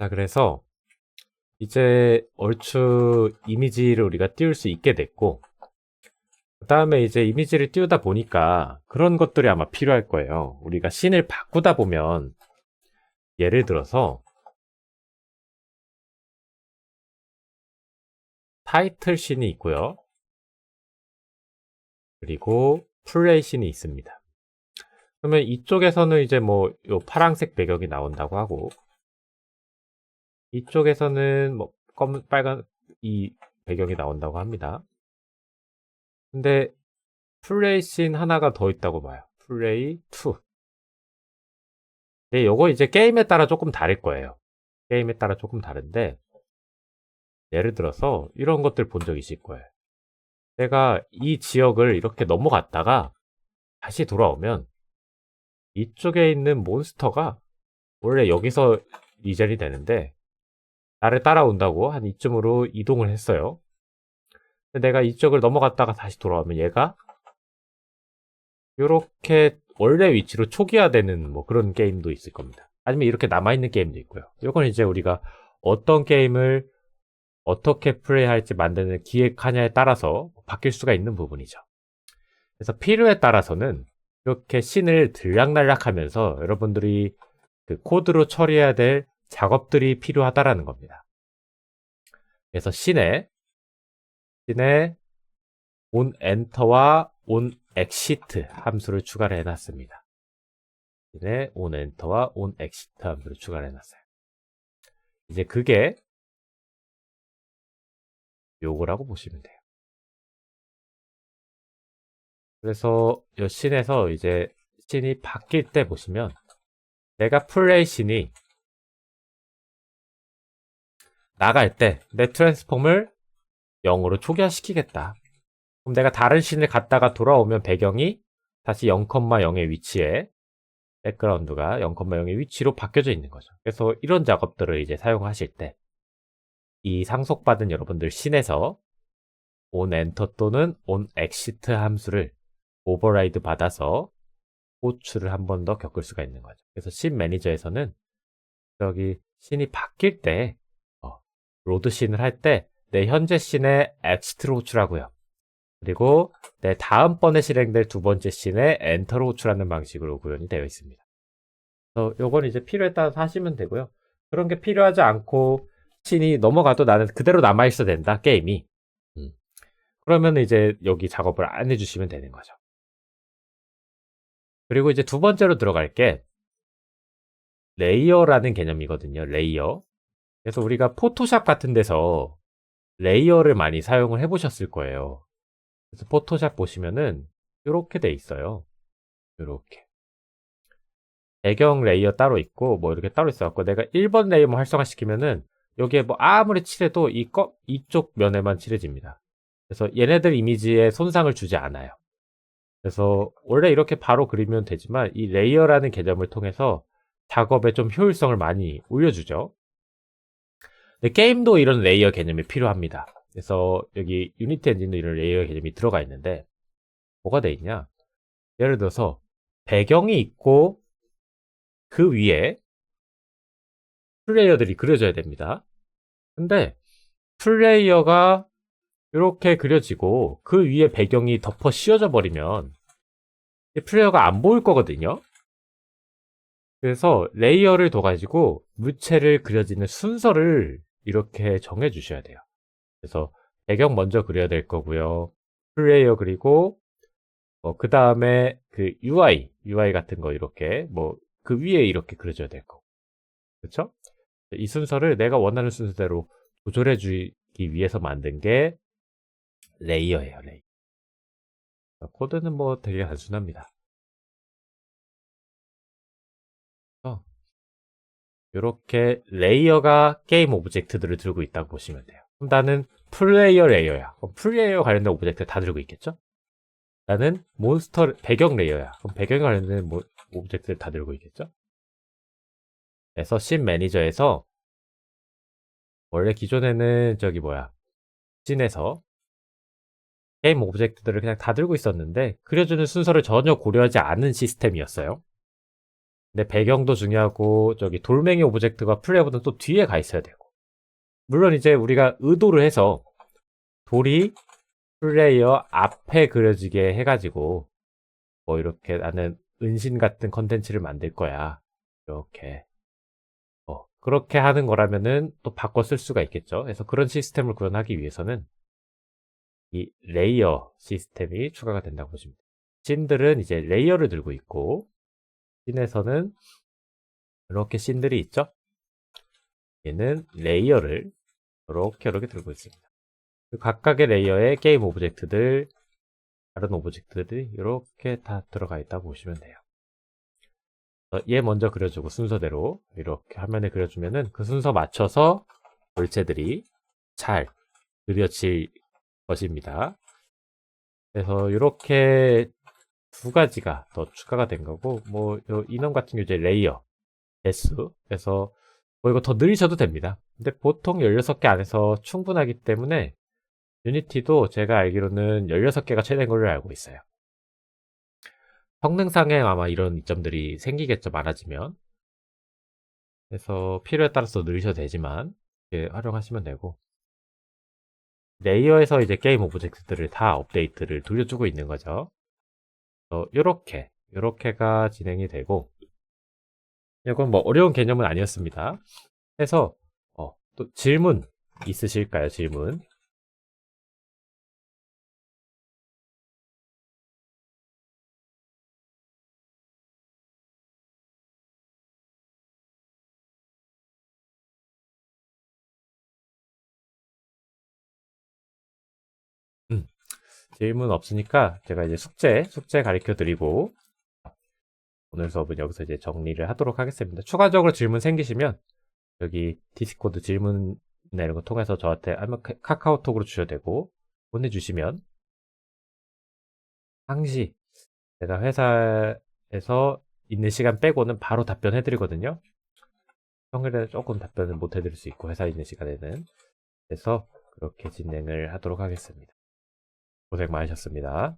자, 그래서 이제 얼추 이미지를 우리가 띄울 수 있게 됐고, 그 다음에 이제 이미지를 띄우다 보니까 그런 것들이 아마 필요할 거예요. 우리가 씬을 바꾸다 보면, 예를 들어서, 타이틀 씬이 있고요. 그리고 플레이 씬이 있습니다. 그러면 이쪽에서는 이제 뭐, 요 파란색 배경이 나온다고 하고, 이쪽에서는 뭐, 검은, 빨간, 이 배경이 나온다고 합니다. 근데, 플레이 씬 하나가 더 있다고 봐요. 플레이 2. 네, 요거 이제 게임에 따라 조금 다를 거예요. 게임에 따라 조금 다른데, 예를 들어서, 이런 것들 본 적 있을 거예요. 내가 이 지역을 이렇게 넘어갔다가, 다시 돌아오면, 이쪽에 있는 몬스터가 원래 여기서 리젠이 되는데 나를 따라온다고 한 이쯤으로 이동을 했어요. 내가 이쪽을 넘어갔다가 다시 돌아오면 얘가 이렇게 원래 위치로 초기화되는 뭐 그런 게임도 있을 겁니다. 아니면 이렇게 남아있는 게임도 있고요. 이건 이제 우리가 어떤 게임을 어떻게 플레이할지 만드는 기획하냐에 따라서 바뀔 수가 있는 부분이죠. 그래서 필요에 따라서는 이렇게 씬을 들락날락 하면서 여러분들이 그 코드로 처리해야 될 작업들이 필요하다라는 겁니다. 그래서 씬에 씬에 on enter와 on exit 함수를 추가를 해놨습니다. 씬에 on enter와 on exit 함수를 추가를 해놨어요. 이제 그게 요거라고 보시면 돼요. 그래서 이 씬에서 이제 씬이 바뀔 때 보시면 내가 플레이 씬이 나갈 때 내 트랜스폼을 0으로 초기화시키겠다. 그럼 내가 다른 씬을 갔다가 돌아오면 배경이 다시 0,0의 위치에 백그라운드가 0,0의 위치로 바뀌어져 있는 거죠. 그래서 이런 작업들을 이제 사용하실 때 이 상속받은 여러분들 씬에서 on enter 또는 on exit 함수를 오버라이드 받아서 호출을 한 번 더 겪을 수가 있는 거죠. 그래서 씬 매니저에서는 저기 씬이 바뀔 때 어, 로드 씬을 할 때 내 현재 씬에 엑스트로 호출하고요. 그리고 내 다음번에 실행될 두 번째 씬에 엔터로 호출하는 방식으로 구현이 되어 있습니다. 요건 이제 필요에 따라서 하시면 되고요. 그런 게 필요하지 않고 씬이 넘어가도 나는 그대로 남아있어야 된다, 게임이. 음. 그러면 이제 여기 작업을 안 해주시면 되는 거죠. 그리고 이제 두 번째로 들어갈 게 레이어라는 개념이거든요. 레이어. 그래서 우리가 포토샵 같은 데서 레이어를 많이 사용을 해보셨을 거예요. 그래서 포토샵 보시면은 이렇게 돼 있어요. 이렇게 배경 레이어 따로 있고 뭐 이렇게 따로 있어갖고 내가 1번 레이어만 활성화시키면은 여기에 뭐 아무리 칠해도 이 거, 이쪽 면에만 칠해집니다. 그래서 얘네들 이미지에 손상을 주지 않아요. 그래서 원래 이렇게 바로 그리면 되지만 이 레이어라는 개념을 통해서 작업에 좀 효율성을 많이 올려주죠. 근데 게임도 이런 레이어 개념이 필요합니다. 그래서 여기 유니티 엔진도 이런 레이어 개념이 들어가 있는데 뭐가 돼 있냐? 예를 들어서 배경이 있고 그 위에 플레이어들이 그려져야 됩니다. 근데 플레이어가 이렇게 그려지고 그 위에 배경이 덮어 씌워져 버리면 플레이어가 안 보일 거거든요. 그래서 레이어를 둬가지고 물체를 그려지는 순서를 이렇게 정해 주셔야 돼요. 그래서 배경 먼저 그려야 될 거고요. 플레이어 그리고 어, 그 다음에 그 UI, UI 같은 거 이렇게 뭐 그 위에 이렇게 그려줘야 될 거고. 그렇죠? 이 순서를 내가 원하는 순서대로 조절해 주기 위해서 만든 게 레이어예요, 레이어. 코드는 뭐 되게 단순합니다. 이렇게 레이어가 게임 오브젝트들을 들고 있다고 보시면 돼요. 그럼 나는 플레이어 레이어야. 그럼 플레이어 관련된 오브젝트 다 들고 있겠죠? 나는 몬스터 배경 레이어야. 그럼 배경 관련된 뭐, 오브젝트를 다 들고 있겠죠? 그래서 씬 매니저에서 원래 기존에는 저기 뭐야 씬에서 게임 오브젝트들을 그냥 다 들고 있었는데 그려주는 순서를 전혀 고려하지 않은 시스템이었어요. 근데 배경도 중요하고 저기 돌멩이 오브젝트가 플레이어보다는 또 뒤에 가 있어야 되고. 물론 이제 우리가 의도를 해서 돌이 플레이어 앞에 그려지게 해가지고 뭐 이렇게 나는 은신 같은 컨텐츠를 만들 거야. 이렇게. 어, 그렇게 하는 거라면은 또 바꿔 쓸 수가 있겠죠. 그래서 그런 시스템을 구현하기 위해서는 이 레이어 시스템이 추가가 된다고 보시면 씬들은 이제 레이어를 들고 있고 씬에서는 이렇게 씬들이 있죠 얘는 레이어를 이렇게 이렇게 들고 있습니다 그 각각의 레이어에 게임 오브젝트들, 다른 오브젝트들이 이렇게 다 들어가 있다고 보시면 돼요. 어, 얘 먼저 그려주고 순서대로 이렇게 화면에 그려주면은 그 순서 맞춰서 물체들이 잘 그려질 것입니다. 그래서 이렇게 두 가지가 더 추가가 된 거고, 뭐, 요 인원 같은 경우 이제 레이어, 개수. 그래서 뭐 이거 더 늘리셔도 됩니다. 근데 보통 16개 안에서 충분하기 때문에 유니티도 제가 알기로는 16개가 최대인 걸로 알고 있어요. 성능상에 아마 이런 이점들이 생기겠죠, 많아지면. 그래서 필요에 따라서 늘리셔도 되지만, 활용하시면 되고. 레이어에서 이제 게임 오브젝트들을 다 업데이트를 돌려주고 있는 거죠. 어, 요렇게, 요렇게가 진행이 되고, 이건 뭐 어려운 개념은 아니었습니다. 해서, 어, 또 질문 있으실까요, 질문? 질문 없으니까 제가 이제 숙제, 숙제 가르쳐 드리고 오늘 수업은 여기서 이제 정리를 하도록 하겠습니다. 추가적으로 질문 생기시면 여기 디스코드 질문이나 이런 거 통해서 저한테 아니면 카- 카카오톡으로 주셔도 되고 보내주시면 항시 제가 회사에서 있는 시간 빼고는 바로 답변해 드리거든요. 평일에는 조금 답변을 못 해드릴 수 있고 회사에 있는 시간에는 그래서 그렇게 진행을 하도록 하겠습니다. 고생 많으셨습니다.